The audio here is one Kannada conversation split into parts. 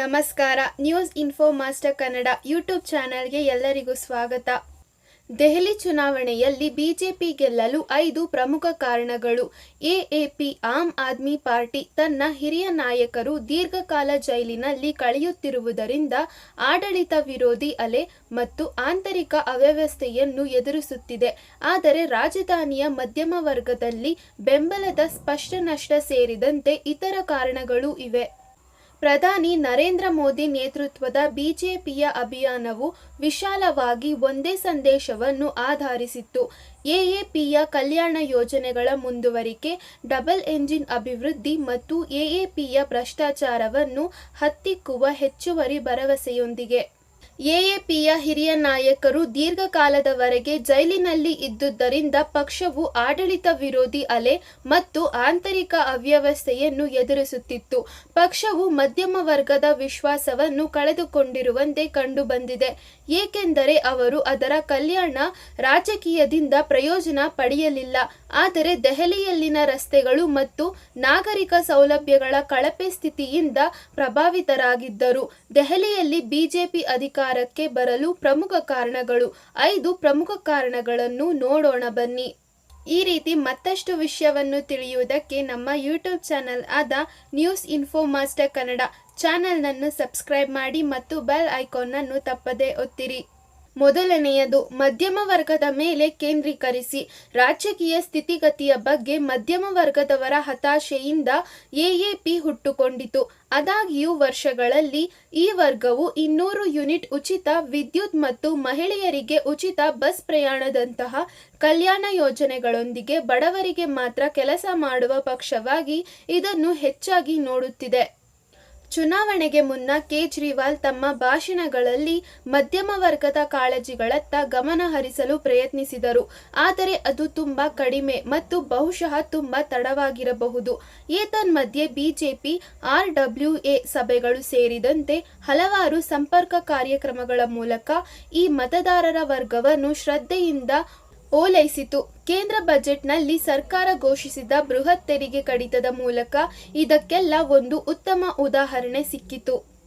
ನಮಸ್ಕಾರ. News info master Kannada YouTube ಚಾನೆಲ್ಗೆ ಎಲ್ಲರಿಗೂ ಸ್ವಾಗತ. ದೆಹಲಿ ಚುನಾವಣೆಯಲ್ಲಿ ಬಿಜೆಪಿ ಗೆಲ್ಲಲು ಐದು ಪ್ರಮುಖ ಕಾರಣಗಳು. ಎಎಪಿ, ಆಮ್ ಆದ್ಮಿ ಪಾರ್ಟಿ ತನ್ನ ಹಿರಿಯ ನಾಯಕರು ದೀರ್ಘಕಾಲ ಜೈಲಿನಲ್ಲಿ ಕಳೆಯುತ್ತಿರುವುದರಿಂದ ಆಡಳಿತ ವಿರೋಧಿ ಅಲೆ ಮತ್ತು ಆಂತರಿಕ ಅವ್ಯವಸ್ಥೆಯನ್ನು ಎದುರಿಸುತ್ತಿದೆ. ಆದರೆ ರಾಜಧಾನಿಯ ಮಧ್ಯಮ ವರ್ಗದಲ್ಲಿ ಬೆಂಬಲದ ಸ್ಪಷ್ಟ ನಷ್ಟ ಸೇರಿದಂತೆ ಇತರ ಕಾರಣಗಳು ಇವೆ. ಪ್ರಧಾನಿ ನರೇಂದ್ರ ಮೋದಿ ನೇತೃತ್ವದ ಬಿಜೆಪಿಯ ಅಭಿಯಾನವು ವಿಶಾಲವಾಗಿ ಒಂದೇ ಸಂದೇಶವನ್ನು ಆಧರಿಸಿತ್ತು. ಎಎಪಿಯ ಕಲ್ಯಾಣ ಯೋಜನೆಗಳ ಮುಂದುವರಿಕೆ, ಡಬಲ್ ಎಂಜಿನ್ ಅಭಿವೃದ್ಧಿ ಮತ್ತು ಎಎಪಿಯ ಭ್ರಷ್ಟಾಚಾರವನ್ನು ಹತ್ತಿಕ್ಕುವ ಹೆಚ್ಚುವರಿ ಭರವಸೆಯೊಂದಿಗೆ. ಎಎಪಿಯ ಹಿರಿಯ ನಾಯಕರು ದೀರ್ಘಕಾಲದವರೆಗೆ ಜೈಲಿನಲ್ಲಿ ಇದ್ದುದರಿಂದ ಪಕ್ಷವು ಆಡಳಿತ ವಿರೋಧಿ ಅಲೆ ಮತ್ತು ಆಂತರಿಕ ಅವ್ಯವಸ್ಥೆಯನ್ನು ಎದುರಿಸುತ್ತಿತ್ತು. ಪಕ್ಷವು ಮಧ್ಯಮ ವರ್ಗದ ವಿಶ್ವಾಸವನ್ನು ಕಳೆದುಕೊಂಡಿರುವಂತೆ ಕಂಡುಬಂದಿದೆ. ಏಕೆಂದರೆ ಅವರು ಅದರ ಕಲ್ಯಾಣ ರಾಜಕೀಯದಿಂದ ಪ್ರಯೋಜನ ಪಡೆಯಲಿಲ್ಲ. ಆದರೆ ದೆಹಲಿಯಲ್ಲಿನ ರಸ್ತೆಗಳು ಮತ್ತು ನಾಗರಿಕ ಸೌಲಭ್ಯಗಳ ಕಳಪೆ ಸ್ಥಿತಿಯಿಂದ ಪ್ರಭಾವಿತರಾಗಿದ್ದರು. ದೆಹಲಿಯಲ್ಲಿ ಬಿಜೆಪಿ ಅಧಿಕಾರಕ್ಕೆ ಬರಲು ಪ್ರಮುಖ ಕಾರಣಗಳು. ಐದು ಪ್ರಮುಖ ಕಾರಣಗಳನ್ನು ನೋಡೋಣ ಬನ್ನಿ. ಈ ರೀತಿ ಮತ್ತಷ್ಟು ವಿಷಯವನ್ನು ತಿಳಿಯುವುದಕ್ಕೆ ನಮ್ಮ ಯೂಟ್ಯೂಬ್ ಚಾನಲ್ ಆದ ನ್ಯೂಸ್ ಇನ್ಫೋ ಮಾಸ್ಟರ್ ಕನ್ನಡ ಚಾನಲ್ನನ್ನು ಸಬ್ಸ್ಕ್ರೈಬ್ ಮಾಡಿ ಮತ್ತು ಬೆಲ್ ಐಕಾನ್ನನ್ನು ತಪ್ಪದೇ ಒತ್ತಿರಿ. ಮೊದಲನೆಯದು ಮಧ್ಯಮ ವರ್ಗದ ಮೇಲೆ ಕೇಂದ್ರೀಕರಿಸಿ. ರಾಜಕೀಯ ಸ್ಥಿತಿಗತಿಯ ಬಗ್ಗೆ ಮಧ್ಯಮ ವರ್ಗದವರ ಹತಾಶೆಯಿಂದ ಎಎಪಿ ಹುಟ್ಟುಕೊಂಡಿತು. ಆದಾಗ್ಯೂ ವರ್ಷಗಳಲ್ಲಿ ಈ ವರ್ಗವು ಇನ್ನೂರು ಯೂನಿಟ್ ಉಚಿತ ವಿದ್ಯುತ್ ಮತ್ತು ಮಹಿಳೆಯರಿಗೆ ಉಚಿತ ಬಸ್ ಪ್ರಯಾಣದಂತಹ ಕಲ್ಯಾಣ ಯೋಜನೆಗಳೊಂದಿಗೆ ಬಡವರಿಗೆ ಮಾತ್ರ ಕೆಲಸ ಮಾಡುವ ಪಕ್ಷವಾಗಿ ಇದನ್ನು ಹೆಚ್ಚಾಗಿ ನೋಡುತ್ತಿದೆ. ಚುನಾವಣೆಗೆ ಮುನ್ನ ಕೇಜ್ರಿವಾಲ್ ತಮ್ಮ ಭಾಷಣಗಳಲ್ಲಿ ಮಧ್ಯಮ ವರ್ಗದ ಕಾಳಜಿಗಳತ್ತ ಗಮನ ಹರಿಸಲು ಪ್ರಯತ್ನಿಸಿದರು. ಆದರೆ ಅದು ತುಂಬಾ ಕಡಿಮೆ ಮತ್ತು ಬಹುಶಃ ತುಂಬಾ ತಡವಾಗಿರಬಹುದು. ಏತನ್ಮಧ್ಯೆ ಬಿಜೆಪಿ, ಆರ್ ಡಬ್ಲ್ಯೂ ಎ ಸಭೆಗಳು ಸೇರಿದಂತೆ ಹಲವಾರು ಸಂಪರ್ಕ ಕಾರ್ಯಕ್ರಮಗಳ ಮೂಲಕ ಈ ಮತದಾರರ ವರ್ಗವನ್ನು ಶ್ರದ್ಧೆಯಿಂದ ಓಲೈಸಿತು. ಕೇಂದ್ರ ಬಜೆಟ್ನಲ್ಲಿ ಸರ್ಕಾರ ಘೋಷಿಸಿದ ಬೃಹತ್ ತೆರಿಗೆ ಕಡಿತದ ಮೂಲಕ ಇದಕ್ಕೆಲ್ಲ ಒಂದು ಉತ್ತಮ ಉದಾಹರಣೆ ಸಿಕ್ಕಿತು.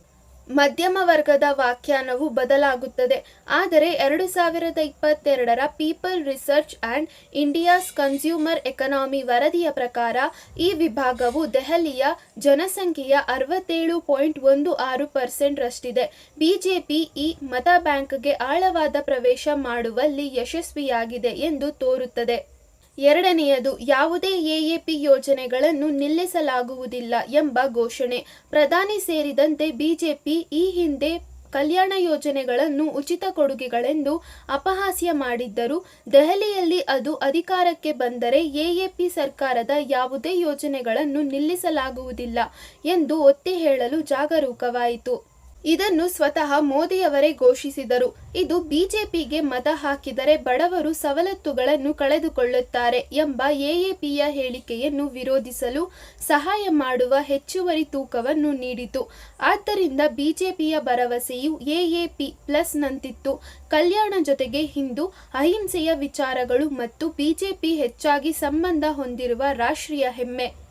ಮಧ್ಯಮ ವರ್ಗದ ವ್ಯಾಖ್ಯಾನವು ಬದಲಾಗುತ್ತದೆ. ಆದರೆ ಎರಡು ಸಾವಿರದ ಇಪ್ಪತ್ತೆರಡರ people research and India's consumer economy ವರದಿಯ ಪ್ರಕಾರ ಈ ವಿಭಾಗವು ದೆಹಲಿಯ ಜನಸಂಖ್ಯೆಯ ಅರವತ್ತೇಳು ಪಾಯಿಂಟ್ ಒಂದು ಆರು ಪರ್ಸೆಂಟ್ ರಷ್ಟಿದೆ. ಬಿಜೆಪಿ ಈ ಮತ ಬ್ಯಾಂಕ್ಗೆ ಆಳವಾದ ಪ್ರವೇಶ ಮಾಡುವಲ್ಲಿ ಯಶಸ್ವಿಯಾಗಿದೆ ಎಂದು ತೋರುತ್ತದೆ. ಎರಡನೆಯದು, ಯಾವುದೇ ಎಎಪಿ ಯೋಜನೆಗಳನ್ನು ನಿಲ್ಲಿಸಲಾಗುವುದಿಲ್ಲ ಎಂಬ ಘೋಷಣೆ. ಪ್ರಧಾನಿ ಸೇರಿದಂತೆ ಬಿಜೆಪಿ ಈ ಹಿಂದೆ ಕಲ್ಯಾಣ ಯೋಜನೆಗಳನ್ನು ಉಚಿತ ಕೊಡುಗೆಗಳೆಂದು ಅಪಹಾಸ್ಯ ಮಾಡಿದ್ದರು, ದೆಹಲಿಯಲ್ಲಿ ಅದು ಅಧಿಕಾರಕ್ಕೆ ಬಂದರೆ ಎಎಪಿ ಸರ್ಕಾರದ ಯಾವುದೇ ಯೋಜನೆಗಳನ್ನು ನಿಲ್ಲಿಸಲಾಗುವುದಿಲ್ಲ ಎಂದು ಒತ್ತಿ ಹೇಳಲು ಜಾಗರೂಕವಾಯಿತು. ಇದನ್ನು ಸ್ವತಃ ಮೋದಿಯವರೇ ಘೋಷಿಸಿದರು. ಇದು ಬಿಜೆಪಿಗೆ ಮತ ಹಾಕಿದರೆ ಬಡವರು ಸವಲತ್ತುಗಳನ್ನು ಕಳೆದುಕೊಳ್ಳುತ್ತಾರೆ ಎಂಬ ಎಎಪಿಯ ಹೇಳಿಕೆಯನ್ನು ವಿರೋಧಿಸಲು ಸಹಾಯ ಮಾಡುವ ಹೆಚ್ಚುವರಿ ತೂಕವನ್ನು ನೀಡಿತು. ಆದ್ದರಿಂದ ಬಿಜೆಪಿಯ ಭರವಸೆಯು ಎಎಪಿ ಪ್ಲಸ್ನಂತಿತ್ತು ಕಲ್ಯಾಣ ಜೊತೆಗೆ ಹಿಂದೂ ಅಹಿಂಸೆಯ ವಿಚಾರಗಳು ಮತ್ತು ಬಿಜೆಪಿ ಹೆಚ್ಚಾಗಿ ಸಂಬಂಧ ಹೊಂದಿರುವ ರಾಷ್ಟ್ರೀಯ ಹೆಮ್ಮೆ.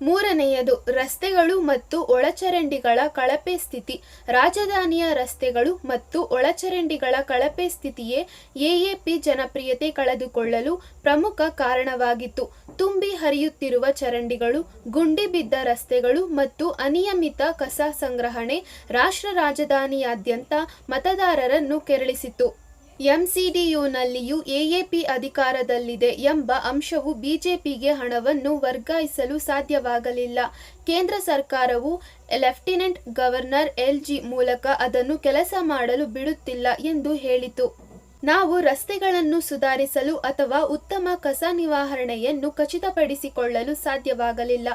ಮೂರನೆಯದು, ರಸ್ತೆಗಳು ಮತ್ತು ಒಳಚರಂಡಿಗಳ ಕಳಪೆ ಸ್ಥಿತಿ. ರಾಜಧಾನಿಯ ರಸ್ತೆಗಳು ಮತ್ತು ಒಳಚರಂಡಿಗಳ ಕಳಪೆ ಸ್ಥಿತಿಯೇ ಎಎಪಿ ಜನಪ್ರಿಯತೆ ಕಳೆದುಕೊಳ್ಳಲು ಪ್ರಮುಖ ಕಾರಣವಾಗಿತ್ತು. ತುಂಬಿ ಹರಿಯುತ್ತಿರುವ ಚರಂಡಿಗಳು, ಗುಂಡಿ ಬಿದ್ದ ರಸ್ತೆಗಳು ಮತ್ತು ಅನಿಯಮಿತ ಕಸ ಸಂಗ್ರಹಣೆ ರಾಷ್ಟ್ರ ರಾಜಧಾನಿಯಾದ್ಯಂತ ಮತದಾರರನ್ನು ಕೆರಳಿಸಿತು ಎಂಸಿಡಿಯುನಲ್ಲಿಯೂ ಎಎಪಿ ಅಧಿಕಾರದಲ್ಲಿದೆ ಎಂಬ ಅಂಶವು ಬಿಜೆಪಿಗೆ ಹಣವನ್ನು ವರ್ಗಾಯಿಸಲು ಸಾಧ್ಯವಾಗಲಿಲ್ಲ. ಕೇಂದ್ರ ಸರ್ಕಾರವು ಲೆಫ್ಟಿನೆಂಟ್ ಗವರ್ನರ್ ಎಲ್ಜಿ ಮೂಲಕ ಅದನ್ನು ಕೆಲಸ ಮಾಡಲು ಬಿಡುತ್ತಿಲ್ಲ ಎಂದು ಹೇಳಿತು. ನಾವು ರಸ್ತೆಗಳನ್ನು ಸುಧಾರಿಸಲು ಅಥವಾ ಉತ್ತಮ ಕಸ ನಿವಾರಣೆಯನ್ನು ಖಚಿತಪಡಿಸಿಕೊಳ್ಳಲು ಸಾಧ್ಯವಾಗಲಿಲ್ಲ.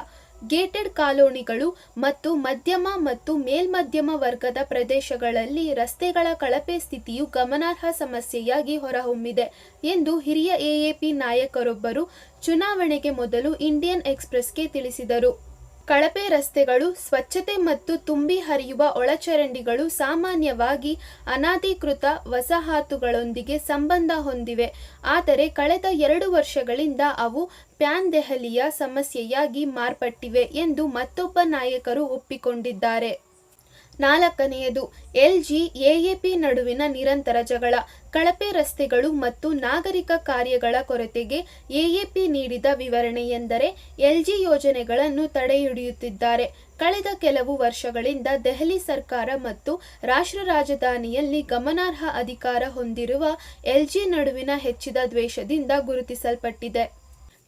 ಗೇಟೆಡ್ ಕಾಲೋನಿಗಳು ಮತ್ತು ಮಧ್ಯಮ ಮತ್ತು ಮೇಲ್ಮಧ್ಯಮ ವರ್ಗದ ಪ್ರದೇಶಗಳಲ್ಲಿ ರಸ್ತೆಗಳ ಕಳಪೆ ಸ್ಥಿತಿಯು ಗಮನಾರ್ಹ ಸಮಸ್ಯೆಯಾಗಿ ಹೊರಹೊಮ್ಮಿದೆ ಎಂದು ಹಿರಿಯ ಎಎಪಿ ನಾಯಕರೊಬ್ಬರು ಚುನಾವಣೆಗೆ ಮೊದಲು ಇಂಡಿಯನ್ ಎಕ್ಸ್ಪ್ರೆಸ್ಗೆ ತಿಳಿಸಿದರು. ಕಳಪೆ ರಸ್ತೆಗಳು, ಸ್ವಚ್ಛತೆ ಮತ್ತು ತುಂಬಿ ಹರಿಯುವ ಒಳಚರಂಡಿಗಳು ಸಾಮಾನ್ಯವಾಗಿ ಅನಾಧಿಕೃತ ವಸಾಹತುಗಳೊಂದಿಗೆ ಸಂಬಂಧ ಹೊಂದಿವೆ. ಆದರೆ ಕಳೆದ ಎರಡು ವರ್ಷಗಳಿಂದ ಅವು ಪ್ಯಾನ್ ದೆಹಲಿಯ ಸಮಸ್ಯೆಯಾಗಿ ಮಾರ್ಪಟ್ಟಿವೆ ಎಂದು ಮತ್ತೊಬ್ಬ ನಾಯಕರು ಒಪ್ಪಿಕೊಂಡಿದ್ದಾರೆ. ನಾಲ್ಕನೆಯದು, ಎಲ್ಜಿ, ಎಎಪಿ ನಡುವಿನ ನಿರಂತರ ಜಗಳ, ಕಳಪೆ ರಸ್ತೆಗಳು ಮತ್ತು ನಾಗರಿಕ ಕಾರ್ಯಗಳ ಕೊರತೆಗೆ ಎಎಪಿ ನೀಡಿದ ವಿವರಣೆ ಎಂದರೆ ಎಲ್ಜಿ ಯೋಜನೆಗಳನ್ನು ತಡೆಹಿಡಿಯುತ್ತಿದ್ದಾರೆ. ಕಳೆದ ಕೆಲವು ವರ್ಷಗಳಿಂದ ದೆಹಲಿ ಸರ್ಕಾರ ಮತ್ತು ರಾಷ್ಟ್ರ ರಾಜಧಾನಿಯಲ್ಲಿ ಗಮನಾರ್ಹ ಅಧಿಕಾರ ಹೊಂದಿರುವ ಎಲ್ಜಿ ನಡುವಿನ ಹೆಚ್ಚಿದ ದ್ವೇಷದಿಂದ ಗುರುತಿಸಲ್ಪಟ್ಟಿದೆ.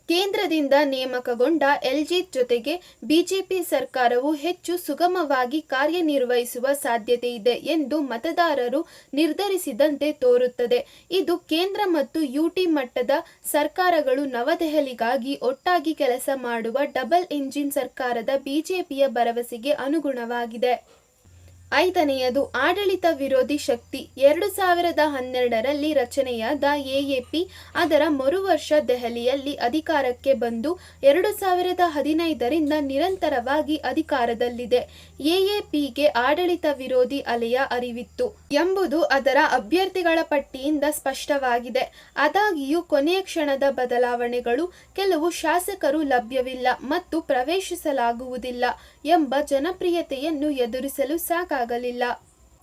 ಕೇಂದ್ರದಿಂದ ನೇಮಕಗೊಂಡ ಎಲ್ಜಿ ಜೊತೆಗೆ ಬಿಜೆಪಿ ಸರ್ಕಾರವು ಹೆಚ್ಚು ಸುಗಮವಾಗಿ ಕಾರ್ಯನಿರ್ವಹಿಸುವ ಸಾಧ್ಯತೆ ಇದೆ ಎಂದು ಮತದಾರರು ನಿರ್ಧರಿಸಿದಂತೆ ತೋರುತ್ತದೆ. ಇದು ಕೇಂದ್ರ ಮತ್ತು ಯುಟಿ ಮಟ್ಟದ ಸರ್ಕಾರಗಳು ನವದೆಹಲಿಗಾಗಿ ಒಟ್ಟಾಗಿ ಕೆಲಸ ಮಾಡುವ ಡಬಲ್ ಇಂಜಿನ್ ಸರ್ಕಾರದ ಬಿಜೆಪಿಯ ಭರವಸೆಗೆ ಅನುಗುಣವಾಗಿದೆ. ಐದನೆಯದು, ಆಡಳಿತ ವಿರೋಧಿ ಶಕ್ತಿ. ಎರಡು ಸಾವಿರದ ಹನ್ನೆರಡರಲ್ಲಿ ರಚನೆಯಾದ ಎಎಪಿ ಅದರ ಮರುವರ್ಷ ದೆಹಲಿಯಲ್ಲಿ ಅಧಿಕಾರಕ್ಕೆ ಬಂದು ಎರಡು ಸಾವಿರದ ಹದಿನೈದರಿಂದ ನಿರಂತರವಾಗಿ ಅಧಿಕಾರದಲ್ಲಿದೆ. ಎಎಪಿಗೆ ಆಡಳಿತ ವಿರೋಧಿ ಅಲೆಯ ಅರಿವಿತ್ತು ಎಂಬುದು ಅದರ ಅಭ್ಯರ್ಥಿಗಳ ಪಟ್ಟಿಯಿಂದ ಸ್ಪಷ್ಟವಾಗಿದೆ. ಆದಾಗಿಯೂ, ಕೊನೆಯ ಕ್ಷಣದ ಬದಲಾವಣೆಗಳು ಕೆಲವು ಶಾಸಕರು ಲಭ್ಯವಿಲ್ಲ ಮತ್ತು ಪ್ರವೇಶಿಸಲಾಗುವುದಿಲ್ಲ ಎಂಬ ಜನಪ್ರಿಯತೆಯನ್ನು ಎದುರಿಸಲು ಸಾಕಾಗಲಿಲ್ಲ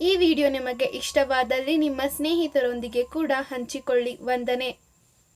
ಈ ವಿಡಿಯೋ ನಿಮಗೆ ಇಷ್ಟವಾದಲ್ಲಿ ನಿಮ್ಮ ಸ್ನೇಹಿತರೊಂದಿಗೆ ಕೂಡ ಹಂಚಿಕೊಳ್ಳಿ. ವಂದನೆ.